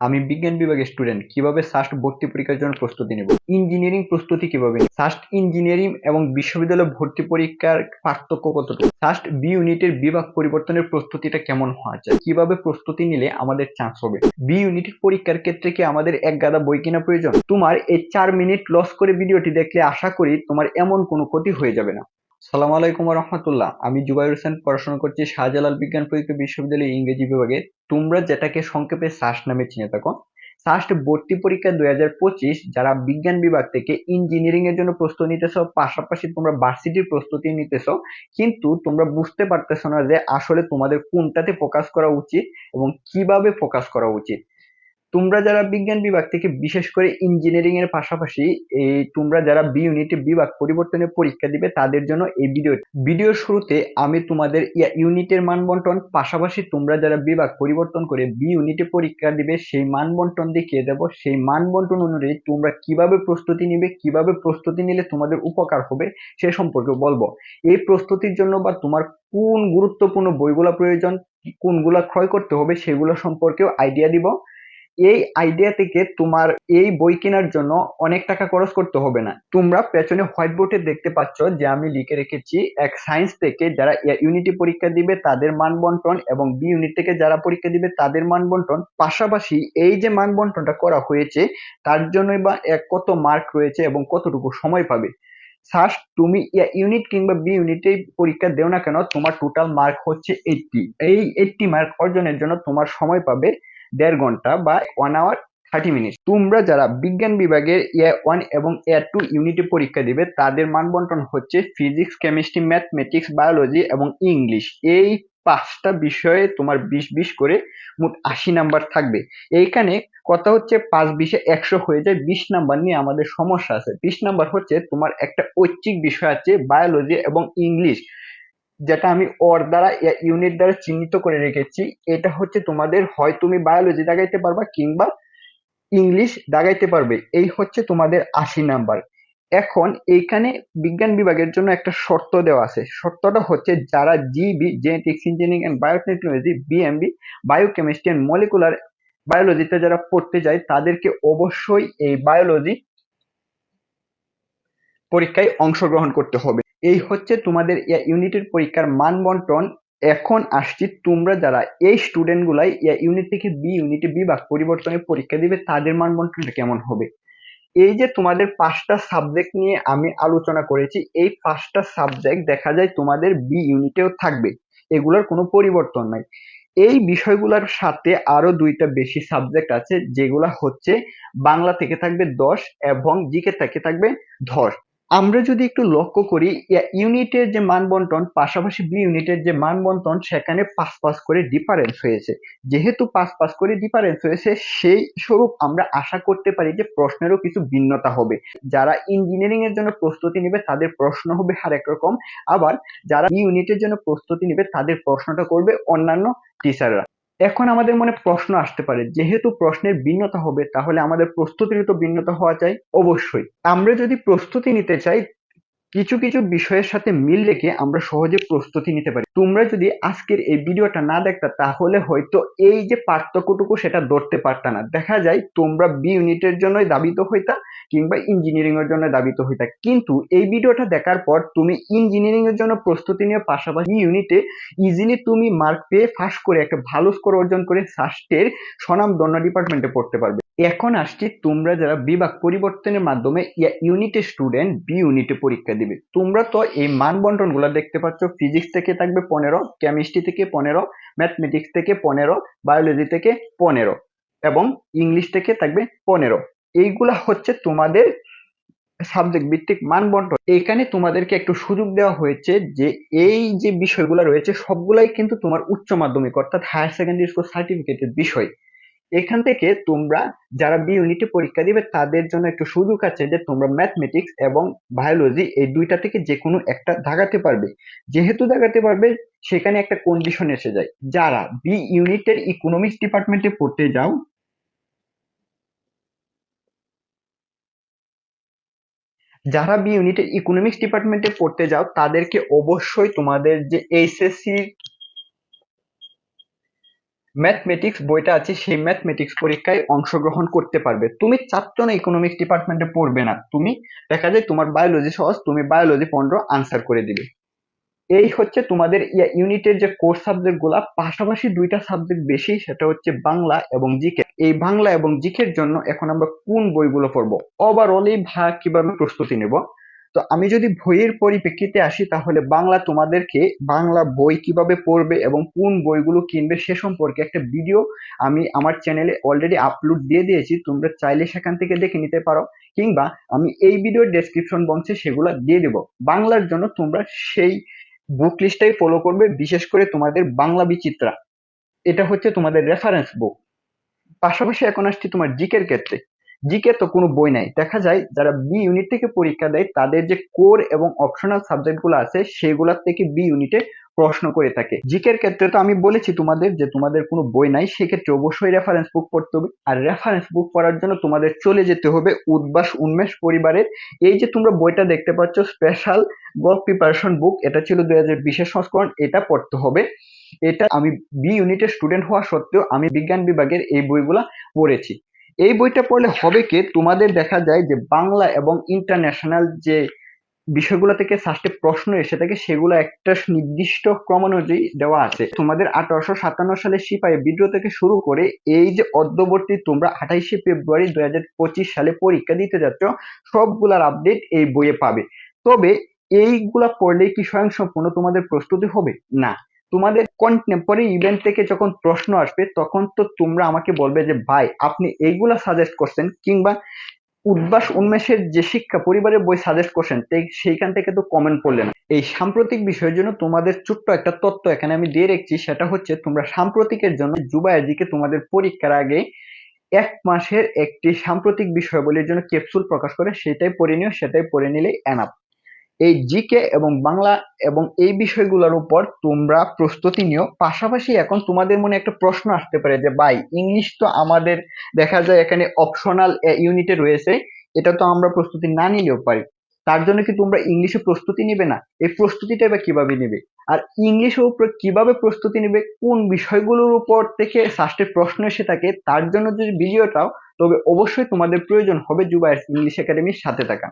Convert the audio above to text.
আমি বিজ্ঞান বিভাগের স্টুডেন্ট কীভাবে সাস্ট ভর্তি পরীক্ষার জন্য প্রস্তুতি নেব? ইঞ্জিনিয়ারিং প্রস্তুতি কীভাবে সাস্ট ইঞ্জিনিয়ারিং এবং বিশ্ববিদ্যালয় ভর্তি পরীক্ষার পার্থক্য কতটুকু? সাস্ট বি ইউনিটের বিভাগ পরিবর্তনের প্রস্তুতিটা কেমন হওয়া যায়? কীভাবে প্রস্তুতি নিলে আমাদের চান্স হবে? বি ইউনিটের পরীক্ষার ক্ষেত্রে কি আমাদের এক গাদা বই কেনা প্রয়োজন? তোমার এই চার মিনিট লস করে ভিডিওটি দেখলে আশা করি তোমার এমন কোনো ক্ষতি হয়ে যাবে না। সালাম আলাইকুম রহমতুল্লাহ আমি জুবাইর হোসেন, পড়াশোনা করছি শাহজালাল বিজ্ঞান প্রযুক্তি বিশ্ববিদ্যালয় ইংরেজি বিভাগে। তোমরা যেটাকে সংক্ষেপে সাস্ট নামে চিনে থাকো। সাস্ট ভর্তি পরীক্ষা দুই হাজার পঁচিশ, যারা বিজ্ঞান বিভাগ থেকে ইঞ্জিনিয়ারিং এর জন্য প্রস্তুতি নিতেছ, পাশাপাশি তোমরা ভার্সিটির প্রস্তুতি নিতেছ, কিন্তু তোমরা বুঝতে পারতেছো না যে আসলে তোমাদের কোনটাতে ফোকাস করা উচিত এবং কীভাবে ফোকাস করা উচিত। তোমরা যারা বিজ্ঞান বিভাগ থেকে, বিশেষ করে ইঞ্জিনিয়ারিং এর পাশাপাশি, এই তোমরা যারা বি ইউনিটে বিভাগ পরিবর্তনের পরীক্ষা দিবে, তাদের জন্য এই ভিডিও ভিডিওর শুরুতে আমি তোমাদের ইউনিটের মান বন্টন পাশাপাশি তোমরা যারা বিভাগ পরিবর্তন করে বি ইউনিটে পরীক্ষা দিবে, সেই মান বন্টন দেখিয়ে দেব। সেই মান বন্টন অনুযায়ী তোমরা কীভাবে প্রস্তুতি নিবে, কীভাবে প্রস্তুতি নিলে তোমাদের উপকার হবে, সে সম্পর্কে বলব। এই প্রস্তুতির জন্য বা তোমার কোন গুরুত্বপূর্ণ বইগুলা প্রয়োজন, কোনগুলা ক্রয় করতে হবে, সেগুলো সম্পর্কেও আইডিয়া দিব। এই আইডিয়া থেকে তোমার এই বই কেনার জন্য অনেক টাকা খরচ করতে হবে না। তোমরা পেছনে হোয়াইট বোর্ডে দেখতে পাচ্ছ যে আমি লিখে রেখেছি এক সায়েন্স থেকে যারা ইউনিটি পরীক্ষা দিবে তাদের মান বন্টন এবং বি ইউনিট থেকে যারা পরীক্ষা দিবে তাদের মান বন্টন পাশাপাশি এই যে মান বন্টনটা করা হয়েছে, তার জন্যই বা এক কত মার্ক রয়েছে এবং কতটুকু সময় পাবে? ফার্স্ট তুমি ইউনিট কিংবা বি ইউনিটে পরীক্ষা দেও না কেন, তোমার টোটাল মার্ক হচ্ছে এইটটি এই এইটটি মার্ক অর্জনের জন্য তোমার সময় পাবে দেড় ঘণ্টা বা ওয়ান আওয়ার থার্টি মিনিট তোমরা যারা বিজ্ঞান বিভাগের এয়ার ওয়ান এবং এয়ার টু ইউনিটে পরীক্ষা দিবে, তাদের মান বন্টন হচ্ছে ফিজিক্স কেমিস্ট্রি ম্যাথমেটিক্স বায়োলজি এবং ইংলিশ এই পাঁচটা বিষয়ে তোমার বিশ বিশ করে মোট আশি নাম্বার থাকবে। এইখানে কথা হচ্ছে পাঁচ বিশে একশো হয়ে যায়, বিশ নাম্বার নিয়ে আমাদের সমস্যা আছে। বিশ নাম্বার হচ্ছে তোমার একটা ঐচ্ছিক বিষয় আছে বায়োলজি এবং ইংলিশ যেটা আমি ওর দ্বারা ইউনিট দ্বারা চিহ্নিত করে রেখেছি, এটা হচ্ছে তোমাদের হয় তুমি বায়োলজি দাগাইতে পারবা কিংবা ইংলিশ দাগাইতে পারবে। এই হচ্ছে তোমাদের আশি নাম্বার। এখন এইখানে বিজ্ঞান বিভাগের জন্য একটা শর্ত দেওয়া আছে। শর্তটা হচ্ছে যারা GB genetics engineering and biotechnology BMB biochemistry and molecular বায়োলজিতে যারা পড়তে যায়, তাদেরকে অবশ্যই এই বায়োলজি পরীক্ষায় অংশগ্রহণ করতে হবে। এই হচ্ছে তোমাদের ইউনিটের পরীক্ষার মান বন্টন। এখন আসছি তোমরা যারা এই স্টুডেন্ট গুলাই ইউনিট থেকে বি ইউনিটে বিভাগ পরিবর্তনের পরীক্ষা দিবে, তাদের মান বন্টনটা কেমন হবে? এই যে তোমাদের পাঁচটা সাবজেক্ট নিয়ে আমি আলোচনা করেছি, এই পাঁচটা সাবজেক্ট দেখা যায় তোমাদের বি ইউনিটেও থাকবে। এগুলোর কোনো পরিবর্তন নাই। এই বিষয়গুলোর সাথে আরও দুইটা বেশি সাবজেক্ট আছে, যেগুলা হচ্ছে বাংলা থেকে থাকবে দশ এবং জিকে থেকে থাকবে দশ। আমরা যদি একটু লক্ষ্য করি ইউনিটের যে মান বন্টন পাশাপাশি বি ইউনিটের যে মান বন্টন সেখানে পাঁচ পাঁচ করে ডিফারেন্স হয়েছে। যেহেতু পাঁচ পাঁচ করে ডিফারেন্স হয়েছে, সেই স্বরূপ আমরা আশা করতে পারি যে প্রশ্নেরও কিছু ভিন্নতা হবে। যারা ইঞ্জিনিয়ারিং এর জন্য প্রস্তুতি নেবে, তাদের প্রশ্ন হবে আরেক রকম। আবার যারা বি ইউনিটের জন্য প্রস্তুতি নেবে, তাদের প্রশ্নটা করবে অন্যান্য টিচাররা এখন আমাদের মনে প্রশ্ন আসতে পারে, যেহেতু প্রশ্নের ভিন্নতা হবে, তাহলে আমাদের প্রস্তুতির তো ভিন্নতা হওয়া চাই, অবশ্যই। আমরা যদি প্রস্তুতি নিতে চাই কিছু কিছু বিষয়ের সাথে মিল রেখে আমরা সহজে প্রস্তুতি নিতে পারি। তোমরা যদি আজকের এই ভিডিওটা না দেখতা, তাহলে হয়তো এই যে পার্থক্যটুকু সেটা ধরতে পারতা না। দেখা যায় তোমরা বি ইউনিটের জন্যই দাবিত হইতা কিংবা ইঞ্জিনিয়ারিং এর জন্য দাবিত হইতা। কিন্তু এই ভিডিওটা দেখার পর তুমি ইঞ্জিনিয়ারিং এর জন্য প্রস্তুতি নিয়ে পাশাপাশি ইউনিটে ইজিলি তুমি মার্ক পেয়ে ফাঁস করে একটা ভালো স্কোর অর্জন করে সাস্টের স্বনামধন্য ডিপার্টমেন্টে পড়তে পারবে। এখন আসছি তোমরা যারা বিভাগ পরিবর্তনের মাধ্যমে ইউনিটে স্টুডেন্ট বি ইউনিটে পরীক্ষা দিবে। তোমরা তো এই মান বন্টনগুলা দেখতে পাচ্ছ। ফিজিক্স থেকে থাকবে পনেরো কেমিস্ট্রি থেকে পনেরো ম্যাথমেটিক্স থেকে পনেরো বায়োলজি থেকে পনেরো এবং ইংলিশ থেকে থাকবে পনেরো। এইগুলা হচ্ছে তোমাদের সাবজেক্ট ভিত্তিক মান বন্টন এখানে তোমাদেরকে একটু সুযোগ দেওয়া হয়েছে যে এই যে বিষয়গুলো রয়েছে, সবগুলাই কিন্তু তোমার উচ্চ মাধ্যমিক অর্থাৎ হায়ার সেকেন্ডারি স্কুল সার্টিফিকেটের বিষয়। এখান থেকে তোমরা যারা বি ইউনিটে পরীক্ষা দিবে, তাদের জন্য একটু সুযোগ আছে যে তোমরা ম্যাথমেটিক্স এবং বায়োলজি এই দুইটা থেকে যে কোনো একটা দাগাতে পারবে। যেহেতু দাগাতে পারবে, সেখানে একটা কন্ডিশন এসে যায়। যারা বি ইউনিটের ইকোনমিক্স ডিপার্টমেন্টে পড়তে যাও, যারা বি ইউনিটের ইকোনমিক্স ডিপার্টমেন্টে পড়তে যাও, তাদেরকে অবশ্যই তোমাদের যে এইচএসসি ম্যাথমেটিক্স বইটা আছে, সেই ম্যাথমেটিক্স পরীক্ষায় অংশগ্রহণ করতে পারবে। তুমি চাচ্ছ না ইকোনমিক্স ডিপার্টমেন্টে পড়বে না। তুমি দেখা যায় তোমার বায়োলজি সহজ, তুমি বায়োলজি পনেরো আনসার করে দিবে। এই হচ্ছে তোমাদের ইউনিটের যে কোর্স সাবজেক্টগুলা, পাশাপাশি দুইটা সাবজেক্ট বেশি, সেটা হচ্ছে বাংলা এবং জিকে। এই বাংলা এবং জিকের জন্য এখন আমরা কোন বইগুলো পড়ব? ওভারঅলি ভা কীভাবে প্রস্তুতি নেব? তো আমি যদি বইয়ের পরিপ্রেক্ষিতে আসি, তাহলে বাংলা তোমাদেরকে বাংলা বই কীভাবে পড়বে এবং কোন বইগুলো কিনবে সে সম্পর্কে একটা ভিডিও আমি আমার চ্যানেলে অলরেডি আপলোড দিয়ে দিয়েছি। তোমরা চাইলে সেখান থেকে দেখে নিতে পারো কিংবা আমি এই ভিডিওর ডেসক্রিপশন বক্সে সেগুলো দিয়ে দেবো। বাংলার জন্য তোমরা সেই বুক লিস্টটাই ফলো করবে, বিশেষ করে তোমাদের বাংলা বিচিত্রা। এটা হচ্ছে তোমাদের রেফারেন্স বুক পাশাপাশি এখন আসছি তোমার জিকের ক্ষেত্রে। জিকে তো কোনো বই নাই। দেখা যায় যারা বি ইউনিট থেকে পরীক্ষা দেয়, তাদের যে কোর এবং অপশনাল সাবজেক্টগুলো আছে, সেগুলোর থেকে বি ইউনিটে প্রশ্ন করে থাকে। জিকের ক্ষেত্রে তো আমি বলেছি তোমাদের যে তোমাদের কোনো বই নাই, সেক্ষেত্রে অবশ্যই রেফারেন্স বুক পড়তে হবে। আর রেফারেন্স বুক পড়ার জন্য তোমাদের চলে যেতে হবে উদ্বাস উন্মেষ পরিবারের। এই যে তোমরা বইটা দেখতে পাচ্ছ স্পেশাল গল্প প্রিপারেশন বুক এটা ছিল দুই হাজার বিশের সংস্করণ, এটা পড়তে হবে। এটা আমি বি ইউনিটের স্টুডেন্ট হওয়া সত্ত্বেও আমি বিজ্ঞান বিভাগের এই বইগুলা পড়েছি। এই বইটা পড়লে হবে কি? তোমাদের দেখা যায় যে বাংলা এবং ইন্টারন্যাশনাল যে বিষয়গুলো থেকে সাস্টে প্রশ্ন এসে থাকে, সেগুলো একটা নির্দিষ্ট ক্রম অনুযায়ী দেওয়া আছে। তোমাদের আঠারোশো সাতান্ন সালে সিপাহী বিদ্রোহ থেকে শুরু করে এই যে অদ্যবর্তী তোমরা আঠাইশে ফেব্রুয়ারি দুই হাজার পঁচিশ সালে পরীক্ষা দিতে যাচ্ছ, সবগুলার আপডেট এই বইয়ে পাবে। তবে এইগুলা পড়লে কি স্বয়ংসম্পূর্ণ তোমাদের প্রস্তুতি হবে? না। তোমাদের কন্টেম্পোরারি ইভেন্ট থেকে যখন প্রশ্ন আসবে, তখন তো তোমরা আমাকে বলবে যে, ভাই, আপনি এইগুলা সাজেস্ট করছেন কিংবা উদ্বাস উন্মেষের যে শিক্ষা পরিবারের বই সাজেস্ট করছেন সেইখান থেকে তো কমেন্ট করলে না। এই সাম্প্রতিক বিষয়ের জন্য তোমাদের ছোট্ট একটা তথ্য এখানে আমি দিয়ে রেখেছি, সেটা হচ্ছে তোমরা সাম্প্রতিকের জন্য জুবায়াজিকে তোমাদের পরীক্ষার আগে এক মাসের একটি সাম্প্রতিক বিষয়াবলীর জন্য ক্যাপসুল প্রকাশ করে সেটাই পড়ে নিও, সেটাই পড়ে নিলেই এনাফ এই জিকে এবং বাংলা এবং এই বিষয়গুলোর উপর তোমরা প্রস্তুতি নিও। পাশাপাশি এখন তোমাদের মনে একটা প্রশ্ন আসতে পারে যে, ভাই, ইংলিশ তো আমাদের দেখা যায় এখানে অপশনাল ইউনিটে রয়েছে, এটা তো আমরা প্রস্তুতি না নিলেও পারি। তার জন্য কি তোমরা ইংলিশে প্রস্তুতি নিবে না? এই প্রস্তুতিটা এবার কীভাবে নিবে? আর ইংলিশের উপর কীভাবে প্রস্তুতি নিবে? কোন বিষয়গুলোর উপর থেকে সাস্টের প্রশ্ন এসে থাকে, তার জন্য যদি ভিডিওটাও তবে অবশ্যই তোমাদের প্রয়োজন হবে জুবাইস ইংলিশ একাডেমির সাথে থাকা।